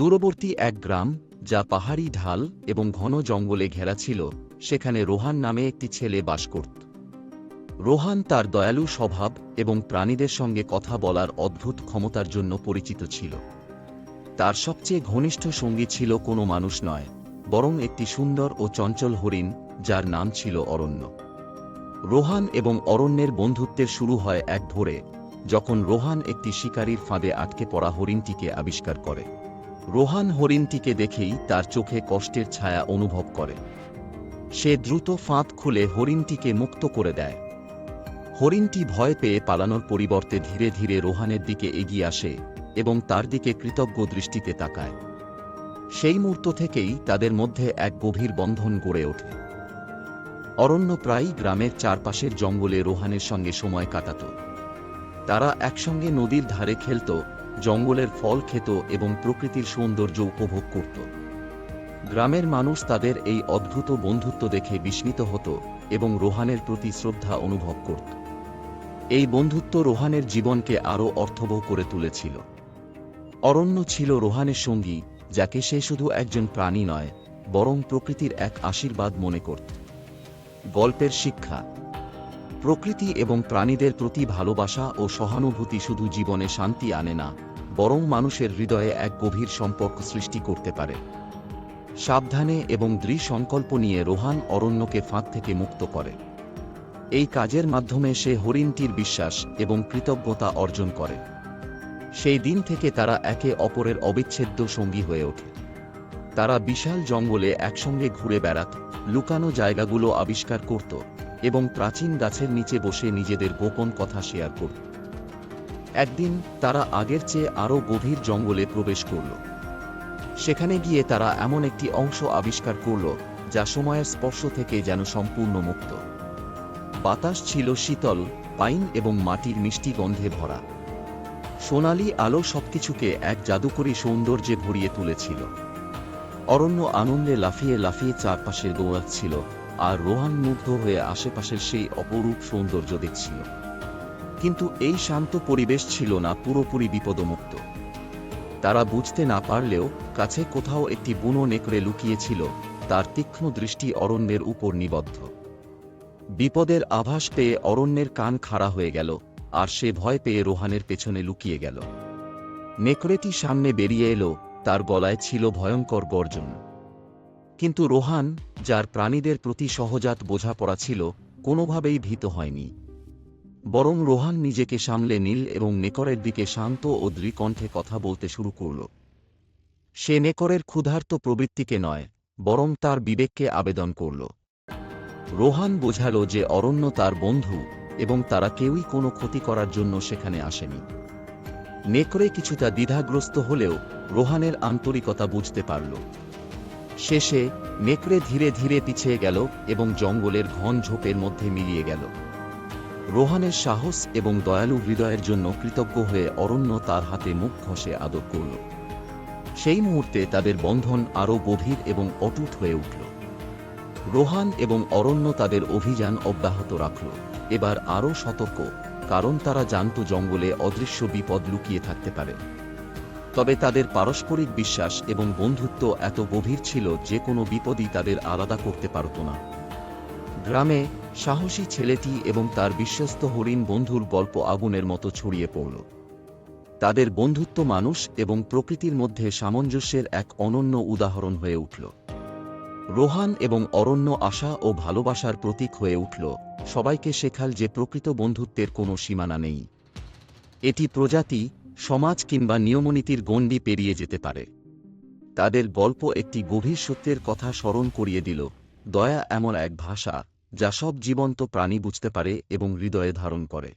দূরবর্তী এক গ্রাম, যা পাহাড়ি ঢাল এবং ঘন জঙ্গলে ঘেরা ছিল, সেখানে রোহান নামে একটি ছেলে বাস করত। রোহান তার দয়ালু স্বভাব এবং প্রাণীদের সঙ্গে কথা বলার অদ্ভুত ক্ষমতার জন্য পরিচিত ছিল। তার সবচেয়ে ঘনিষ্ঠ সঙ্গী ছিল কোনো মানুষ নয়, বরং একটি সুন্দর ও চঞ্চল হরিণ, যার নাম ছিল অরণ্য। রোহান এবং অরণ্যের বন্ধুত্বের শুরু হয় এক ভোরে, যখন রোহান একটি শিকারীর ফাঁদে আটকে পড়া হরিণটিকে আবিষ্কার করে। রোহান হরিণটিকে দেখেই তার চোখে কষ্টের ছায়া অনুভব করে। সে দ্রুত ফাঁদ খুলে হরিণটিকে মুক্ত করে দেয়। হরিণটি ভয় পেয়ে পালানোর পরিবর্তে ধীরে ধীরে রোহানের দিকে এগিয়ে আসে এবং তার দিকে কৃতজ্ঞ দৃষ্টিতে তাকায়। সেই মুহূর্ত থেকেই তাদের মধ্যে এক গভীর বন্ধন গড়ে ওঠে। অরণ্য প্রায়ই গ্রামের চারপাশের জঙ্গলে রোহানের সঙ্গে সময় কাটাত। তারা একসঙ্গে নদীর ধারে খেলত জঙ্গলের ফল খেত এবং প্রকৃতির সৌন্দর্য উপভোগ করত। গ্রামের মানুষ তাদের এই অদ্ভুত বন্ধুত্ব দেখে বিস্মিত হতো এবং রোহানের প্রতি শ্রদ্ধা অনুভব করত। এই বন্ধুত্ব রোহানের জীবনকে আরও অর্থবহ করে তুলেছিল। অরণ্য ছিল রোহানের সঙ্গী, যাকে সে শুধু একজন প্রাণী নয়, বরং প্রকৃতির এক আশীর্বাদ মনে করত। গল্পের শিক্ষা। প্রকৃতি এবং প্রাণীদের প্রতি ভালোবাসা ও সহানুভূতি শুধু জীবনে শান্তি আনে না বরং মানুষের হৃদয়ে এক গভীর সম্পর্ক সৃষ্টি করতে পারে। সাবধানে এবং দৃঢ় সংকল্প নিয়ে রোহান অরণ্যকে ফাঁদ থেকে মুক্ত করে। এই কাজের মাধ্যমে সে হরিণটির বিশ্বাস এবং কৃতজ্ঞতা অর্জন করে। সেই দিন থেকে তারা একে অপরের অবিচ্ছেদ্য সঙ্গী হয়ে ওঠে। তারা বিশাল জঙ্গলে একসঙ্গে ঘুরে বেড়াত, লুকানো জায়গাগুলো আবিষ্কার করত এবং প্রাচীন গাছের নিচে বসে নিজেদের গোপন কথা শেয়ার করত। একদিন তারা আগের চেয়ে আরও গভীর জঙ্গলে প্রবেশ করল। সেখানে গিয়ে তারা এমন একটি অংশ আবিষ্কার করল, যা সময়ের স্পর্শ থেকে যেন সম্পূর্ণ মুক্ত। বাতাস ছিল শীতল, পাইন এবং মাটির মিষ্টি গন্ধে ভরা। সোনালি আলো সবকিছুকে এক জাদুকরী সৌন্দর্যে ভরিয়ে তুলেছিল। অরণ্য আনন্দে লাফিয়ে লাফিয়ে চারপাশে দৌড়াচ্ছিল, আর রোহান মুগ্ধ হয়ে আশেপাশের সেই অপরূপ সৌন্দর্য দেখছিল। কিন্তু এই শান্ত পরিবেশ ছিল না, পুরোপুরি বিপদমুক্ত। তারা বুঝতে না পারলেও কাছে কোথাও একটি বুনো নেকড়ে লুকিয়েছিল, তার তীক্ষ্ণ দৃষ্টি অরণ্যের উপর নিবদ্ধ। বিপদের আভাস পেয়ে অরণ্যের কান খাড়া হয়ে গেল, আর সে ভয় পেয়ে রোহানের পেছনে লুকিয়ে গেল। নেকড়েটি সামনে বেরিয়ে এলো, তার গলায় ছিল ভয়ঙ্কর গর্জন। কিন্তু রোহান, যার প্রাণীদের প্রতি সহজাত বোঝাপড়া ছিল, কোনোভাবেই ভীত হয়নি। বরং রোহান নিজেকে সামলে নীল এবং নেকরের দিকে শান্ত ও দৃকণ্ঠে কথা বলতে শুরু করল। সে নেকরের ক্ষুধার্ত প্রবৃত্তিকে নয়, বরং তার বিবেককে আবেদন করল। রোহান বোঝাল যে অরণ্য তার বন্ধু এবং তারা কেউই কোনো ক্ষতি করার জন্য সেখানে আসেনি। নেকড়ে কিছুটা দ্বিধাগ্রস্ত হলেও রোহানের আন্তরিকতা বুঝতে পারল। শেষে নেকড়ে ধীরে ধীরে পিছিয়ে গেল এবং জঙ্গলের ঘন ঝোপের মধ্যে মিলিয়ে গেল। রোহানের সাহস এবং দয়ালু হৃদয়ের জন্য কৃতজ্ঞ হয়ে অরণ্য তার হাতে মুখ ঘষে আদর করল। সেই মুহূর্তে তাদের বন্ধন আরও গভীর এবং অটুট হয়ে উঠল। রোহান এবং অরণ্য তাদের অভিযান অব্যাহত রাখল। এবার আরও সতর্ক, কারণ তারা জানত জঙ্গলে অদৃশ্য বিপদ লুকিয়ে থাকতে পারে। তবে তাদের পারস্পরিক বিশ্বাস এবং বন্ধুত্ব এত গভীর ছিল যে কোনো বিপদই তাদের আলাদা করতে পারত না। গ্রামে সাহসী ছেলেটি এবং তার বিশ্বস্ত হরিণ বন্ধুর গল্প আগুনের মতো ছড়িয়ে পড়ল। তাদের বন্ধুত্ব মানুষ এবং প্রকৃতির মধ্যে সামঞ্জস্যের এক অনন্য উদাহরণ হয়ে উঠল। রোহান এবং অরণ্য আশা ও ভালোবাসার প্রতীক হয়ে উঠল। সবাইকে শেখাল যে প্রকৃত বন্ধুত্বের কোনো সীমানা নেই। এটি প্রজাতি, সমাজ কিংবা নিয়মনীতির গণ্ডি পেরিয়ে যেতে পারে। তাদের গল্প একটি গভীর সত্যের কথা স্মরণ করিয়ে দিল। দয়া এমন এক ভাষা। যা সব জীবন্ত প্রাণী বুঝতে পারে এবং হৃদয়ে ধারণ করে।